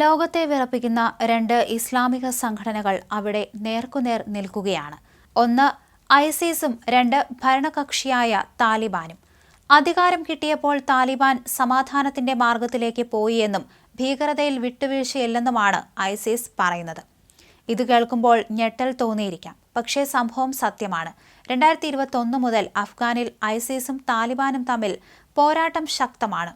ലോകത്തെ വിറപ്പിക്കുന്ന രണ്ട് ഇസ്ലാമിക സംഘടനകൾ അവിടെ നേർക്കുനേർ നിൽക്കുകയാണ്. ഒന്ന് ഐസിസും രണ്ട് ഭരണകക്ഷിയായ താലിബാനും. അധികാരം കിട്ടിയപ്പോൾ താലിബാൻ സമാധാനത്തിന്റെ മാർഗത്തിലേക്ക് പോയി എന്നും ഭീകരതയിൽ വിട്ടുവീഴ്ചയില്ലെന്നുമാണ് ഐസിസ് പറയുന്നത്. ഇത് കേൾക്കുമ്പോൾ ഞെട്ടൽ തോന്നിയിരിക്കാം. പക്ഷേ സംഭവം സത്യമാണ്. രണ്ടായിരത്തി ഇരുപത്തൊന്ന് മുതൽ അഫ്ഗാനിൽ ഐസിസും താലിബാനും തമ്മിൽ പോരാട്ടം ശക്തമാണ്.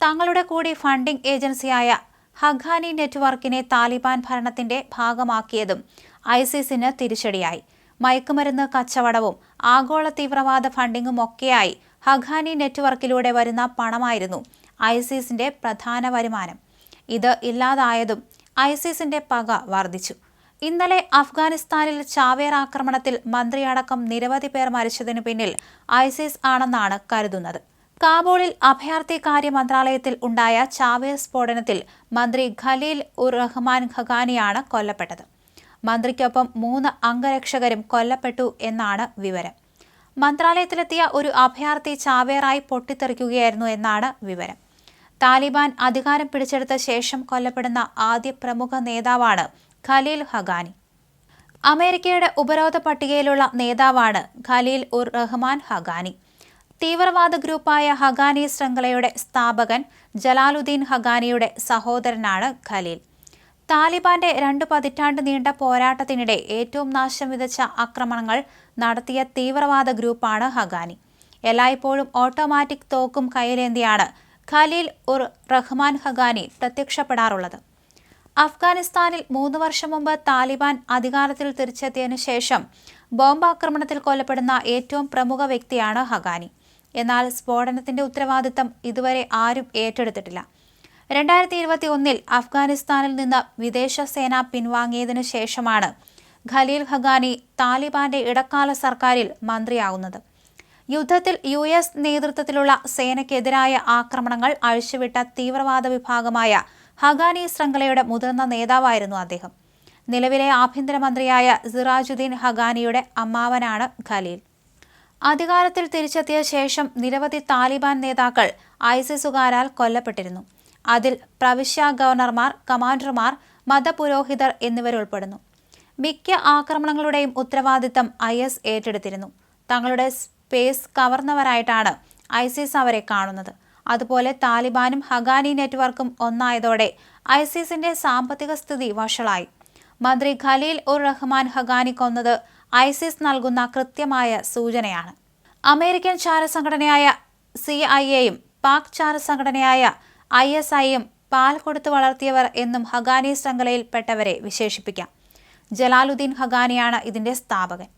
തങ്ങളുടെ കൂടി ഫണ്ടിംഗ് ഏജൻസിയായ ഹഖാനി നെറ്റ്വർക്കിനെ താലിബാൻ ഭരണത്തിന്റെ ഭാഗമാക്കിയതും ഐസിസിന് തിരിച്ചടിയായി. മയക്കുമരുന്ന് കച്ചവടവും ആഗോള തീവ്രവാദ ഫണ്ടിങ്ങും ഒക്കെയായി ഹഖാനി നെറ്റ്വർക്കിലൂടെ വരുന്ന പണമായിരുന്നു ഐസിസിന്റെ പ്രധാന വരുമാനം. ഇത് ഇല്ലാതായതും ഐസിസിന്റെ പക വർദ്ധിച്ചു. ഇന്നലെ അഫ്ഗാനിസ്ഥാനിൽ ചാവേർ ആക്രമണത്തിൽ മന്ത്രിയടക്കം നിരവധി പേർ മരിച്ചതിനു പിന്നിൽ ഐസിസ് ആണെന്നാണ് കരുതുന്നത്. കാബൂളിൽ അഭയാർത്ഥി കാര്യ മന്ത്രാലയത്തിൽ ഉണ്ടായ ചാവേർ സ്ഫോടനത്തിൽ മന്ത്രി ഖലീൽ ഉർ റഹ്മാൻ ഖഗാനിയാണ് കൊല്ലപ്പെട്ടത്. മന്ത്രിക്കൊപ്പം മൂന്ന് അംഗരക്ഷകരും കൊല്ലപ്പെട്ടു എന്നാണ് വിവരം. മന്ത്രാലയത്തിലെത്തിയ ഒരു അഭയാർത്ഥി ചാവേറായി പൊട്ടിത്തെറിക്കുകയായിരുന്നു എന്നാണ് വിവരം. താലിബാൻ അധികാരം പിടിച്ചെടുത്ത ശേഷം കൊല്ലപ്പെടുന്ന ആദ്യ പ്രമുഖ നേതാവാണ് ഖലീൽ ഹഗാനി അമേരിക്കയുടെ ഉപരോധ പട്ടികയിലുള്ള നേതാവാണ് ഖലീൽ ഉർ റഹ്മാൻ ഹഗാനി തീവ്രവാദ ഗ്രൂപ്പായ ഹഗാനി ശൃംഖലയുടെ സ്ഥാപകൻ ജലാലുദ്ദീൻ ഹഗാനിയുടെ സഹോദരനാണ് ഖലീൽ. താലിബാന്റെ രണ്ടു പതിറ്റാണ്ട് നീണ്ട പോരാട്ടത്തിനിടെ ഏറ്റവും നാശം വിതച്ച ആക്രമണങ്ങൾ നടത്തിയ തീവ്രവാദ ഗ്രൂപ്പാണ് ഹഗാനി. എല്ലായ്പ്പോഴും ഓട്ടോമാറ്റിക് തോക്കും കയ്യിലേന്തിയാണ് ഖലീൽ ഉർ റഹ്മാൻ ഹഗാനി പ്രത്യക്ഷപ്പെടാറുള്ളത്. അഫ്ഗാനിസ്ഥാനിൽ മൂന്ന് വർഷം മുമ്പ് താലിബാൻ അധികാരത്തിൽ തിരിച്ചെത്തിയതിനു ശേഷം ബോംബാക്രമണത്തിൽ കൊല്ലപ്പെടുന്ന ഏറ്റവും പ്രമുഖ വ്യക്തിയാണ് ഹഗാനി. എന്നാൽ സ്ഫോടനത്തിന്റെ ഉത്തരവാദിത്തം ഇതുവരെ ആരും ഏറ്റെടുത്തിട്ടില്ല. രണ്ടായിരത്തി ഇരുപത്തി ഒന്നിൽ അഫ്ഗാനിസ്ഥാനിൽ നിന്ന് വിദേശ സേന പിൻവാങ്ങിയതിനു ശേഷമാണ് ഖലീൽ ഹഗാനി താലിബാന്റെ ഇടക്കാല സർക്കാരിൽ മന്ത്രിയാവുന്നത്. യുദ്ധത്തിൽ യു എസ് നേതൃത്വത്തിലുള്ള സേനയ്ക്കെതിരായ ആക്രമണങ്ങൾ അഴിച്ചുവിട്ട തീവ്രവാദ വിഭാഗമായ ഹഗാനി ശൃംഖലയുടെ മുതിർന്ന നേതാവായിരുന്നു അദ്ദേഹം. നിലവിലെ ആഭ്യന്തരമന്ത്രിയായ സിറാജുദ്ദീൻ ഹഗാനിയുടെ അമ്മാവനാണ് ഖലീൽ. അധികാരത്തിൽ തിരിച്ചെത്തിയ ശേഷം നിരവധി താലിബാൻ നേതാക്കൾ ഐസിസുകാരാൽ കൊല്ലപ്പെട്ടിരുന്നു. അതിൽ പ്രവിശ്യ ഗവർണർമാർ കമാൻഡർമാർ മതപുരോഹിതർ എന്നിവരുൾപ്പെടുന്നു. മിക്ക ആക്രമണങ്ങളുടെയും ഉത്തരവാദിത്തം ഐ എസ് ഏറ്റെടുത്തിരുന്നു. തങ്ങളുടെ സ്പേസ് കവർന്നവരായിട്ടാണ് ഐസിസ് അവരെ കാണുന്നത്. അതുപോലെ താലിബാനും ഹഗാനി നെറ്റ്വർക്കും ഒന്നായതോടെ ഐസിസിന്റെ സാമ്പത്തിക സ്ഥിതി വഷളായി. മന്ത്രി ഖലീൽ ഉർ റഹ്മാൻ ഹഗാനി കൊന്നത് ഐസിസ് നൽകുന്ന കൃത്യമായ സൂചനയാണ്. അമേരിക്കൻ ചാരസംഘടനയായ സി ഐ എയും പാക് ചാരസംഘടനയായ ഐ എസ് ഐയും പാൽ കൊടുത്തു വളർത്തിയവർ എന്നും ഹഗാനി ശൃംഖലയിൽപ്പെട്ടവരെ വിശേഷിപ്പിക്കാം. ജലാലുദ്ദീൻ ഹഗാനിയാണ് ഇതിന്റെ സ്ഥാപകൻ.